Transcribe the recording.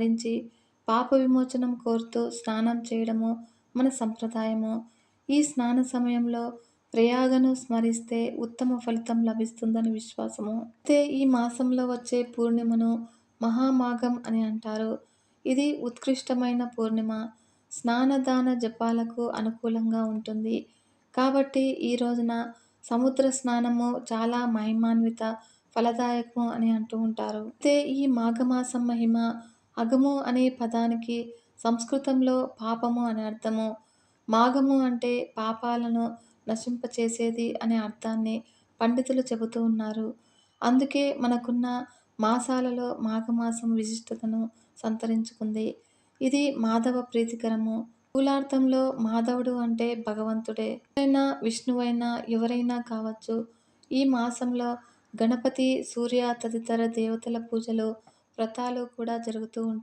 స్మరించి పాప విమోచనం కోరుతూ స్నానం చేయడము మన సంప్రదాయము. ఈ స్నాన సమయంలో ప్రయాగను స్మరిస్తే ఉత్తమ ఫలితం లభిస్తుందని విశ్వాసము. అయితే ఈ మాసంలో వచ్చే పూర్ణిమను మహామాగం అని అంటారు. ఇది ఉత్కృష్టమైన పూర్ణిమ. స్నానదాన జపాలకు అనుకూలంగా ఉంటుంది. కాబట్టి ఈ రోజున సముద్ర స్నానము చాలా మహిమాన్విత ఫలదాయకము అని అంటూ ఉంటారు. అయితే ఈ మాఘమాసం మహిమ అగము అనే పదానికి సంస్కృతంలో పాపము అనే అర్థము. మాఘము అంటే పాపాలను నశింపచేసేది అనే అర్థాన్ని పండితులు చెబుతూ ఉన్నారు. అందుకే మనకున్న మాసాలలో మాఘమాసం విశిష్టతను సంతరించుకుంది. ఇది మాధవ ప్రీతికరము. మూలార్థంలో మాధవుడు అంటే భగవంతుడే. అయినా విష్ణువైనా ఎవరైనా కావచ్చు ఈ మాసంలో గణపతి సూర్య తదితర దేవతల పూజలు వ్రతాలు కూడా జరుగుతూ ఉంటాయి.